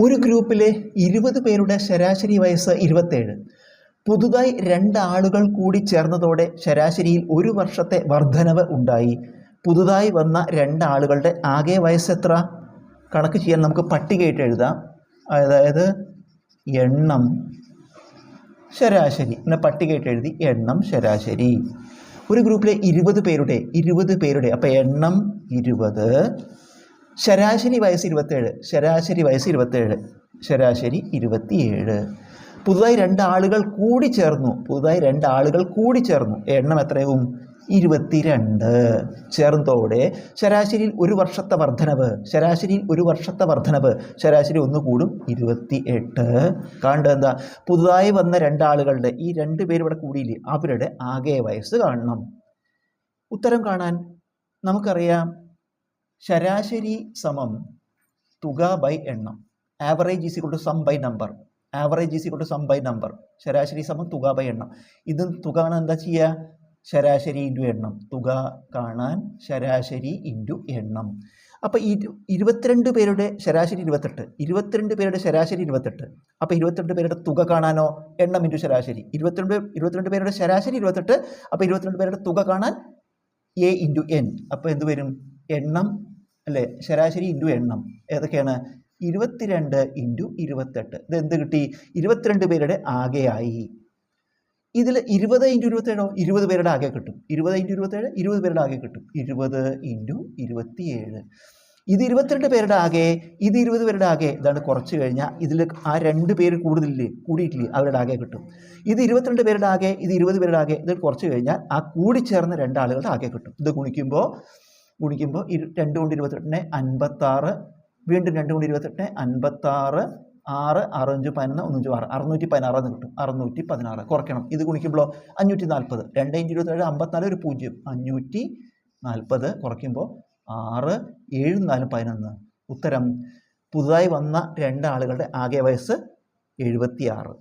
ഒരു ഗ്രൂപ്പിലെ ഇരുപത് പേരുടെ ശരാശരി വയസ്സ് ഇരുപത്തേഴ്. പുതുതായി രണ്ട് ആളുകൾ കൂടി ചേർന്നതോടെ ശരാശരിയിൽ ഒരു വർഷത്തെ വർധനവ് ഉണ്ടായി. പുതുതായി വന്ന രണ്ട് ആളുകളുടെ ആകെ വയസ്സ് എത്ര? കണക്ക് ചെയ്യാൻ നമുക്ക് പട്ടികയിട്ട് എഴുതാം. അതായത് എണ്ണം ശരാശരി. പിന്നെ പട്ടികയിട്ട് എഴുതി എണ്ണം ശരാശരി. ഒരു ഗ്രൂപ്പിലെ ഇരുപത് പേരുടെ ഇരുപത് പേരുടെ അപ്പോൾ എണ്ണം ഇരുപത് ശരാശരി വയസ്സ് ഇരുപത്തേഴ് ശരാശരി വയസ്സ് ഇരുപത്തേഴ് ശരാശരി ഇരുപത്തിയേഴ്. പുതുതായി രണ്ടാളുകൾ കൂടി ചേർന്നു. പുതുതായി രണ്ടാളുകൾ കൂടി ചേർന്നു. എണ്ണം എത്രയാവും? ഇരുപത്തിരണ്ട്. ചേർന്നതോടെ ശരാശരിയിൽ ഒരു വർഷത്തെ വർധനവ് ശരാശരിയിൽ ഒരു വർഷത്തെ വർധനവ് ശരാശരി ഒന്ന് കൂടും ഇരുപത്തി എട്ട് കാണേണ്ടത് എന്താ? പുതുതായി വന്ന രണ്ടാളുകളുടെ ഈ രണ്ട് പേര് കൂടിയില്ലേ? അവരുടെ ആകെ വയസ്സ് കാണണം. ഉത്തരം കാണാൻ നമുക്കറിയാം ശരാശരി സമം തുക ബൈ എണ്ണം. Average is equal to sum by number average is equal to sum by number ശരാശരി സമം തുക ബൈ എണ്ണം. ഇത് തുക കാണാൻ എന്താ ചെയ്യുക ശരാശരി ഇന്റു എണ്ണം. തുക കാണാൻ ശരാശരി ഇന്റു എണ്ണം. അപ്പോൾ ഇരുപത്തിരണ്ട് പേരുടെ ശരാശരി ഇരുപത്തെട്ട്. ഇരുപത്തിരണ്ട് പേരുടെ ശരാശരി ഇരുപത്തെട്ട്. അപ്പോൾ ഇരുപത്തിരണ്ട് പേരുടെ തുക കാണാനോ? എണ്ണം ഇന്റു ശരാശരി. ഇരുപത്തിരണ്ട് ഇരുപത്തിരണ്ട് പേരുടെ ശരാശരി ഇരുപത്തെട്ട്. അപ്പോൾ ഇരുപത്തിരണ്ട് പേരുടെ തുക കാണാൻ എ ഇന്റു എൻ അപ്പോൾ എന്ത് വരും? എണ്ണം അല്ലേ? ശരാശരി ഇന്റു എണ്ണം. ഏതൊക്കെയാണ്? ഇരുപത്തിരണ്ട് ഇന്റു ഇരുപത്തെട്ട്. ഇത് എന്ത് കിട്ടി? ഇരുപത്തിരണ്ട് പേരുടെ ആകെയായി. ഇതിൽ ഇരുപത് ഇന്റു ഇരുപത്തേഴോ? ഇരുപത് പേരുടെ ആകെ കിട്ടും. ഇരുപത് ഇന്റു ഇരുപത്തേഴ് ഇരുപത് പേരുടെ ആകെ കിട്ടും. ഇരുപത് ഇന്റു ഇരുപത്തിയേഴ്. ഇത് ഇരുപത്തിരണ്ട് പേരുടെ ആകെ ഇത് ഇരുപത് പേരുടെ ആകെ. ഇതാണ് കുറച്ച് കഴിഞ്ഞാൽ ഇതിൽ ആ രണ്ട് പേര് കൂടുതലില്ലേ? കൂടിയിട്ടില്ലേ? അവരുടെ ആകെ കിട്ടും. ഇത് ഇരുപത്തിരണ്ട് പേരുടെ ആകെ ഇത് ഇരുപത് പേരുടെ ആകെ. ഇത് കുറച്ച് കഴിഞ്ഞാൽ ആ കൂടിച്ചേർന്ന രണ്ടാളുകളുടെ ആകെ കിട്ടും. ഇത് ഗുണിക്കുമ്പോൾ ഗുണിക്കുമ്പോൾ ഇരു രണ്ട് കൊണ്ട് ഇരുപത്തെട്ടിന് അൻപത്താറ് വീണ്ടും രണ്ട് കൊണ്ട് ഇരുപത്തെട്ടിന് അൻപത്താറ് ആറ് അറുപഞ്ച് പതിനൊന്ന് ഒന്നഞ്ച് ആറ്. അറുന്നൂറ്റി പതിനാറ് എന്ന് കിട്ടും. അറുന്നൂറ്റി പതിനാറ്. കുറയ്ക്കണം. ഇത് ഗുണിക്കുമ്പോൾ അഞ്ഞൂറ്റി നാൽപ്പത്. രണ്ട് ഇഞ്ച് ഇരുപത്തേഴ് അമ്പത്തിനാല് ഒരു പൂജ്യം. അഞ്ഞൂറ്റി നാൽപ്പത് കുറയ്ക്കുമ്പോൾ ആറ് ഏഴ് നാലും പതിനൊന്ന്. ഉത്തരം. പുതുതായി വന്ന രണ്ടാളുകളുടെ ആകെ വയസ്സ് എഴുപത്തി ആറ്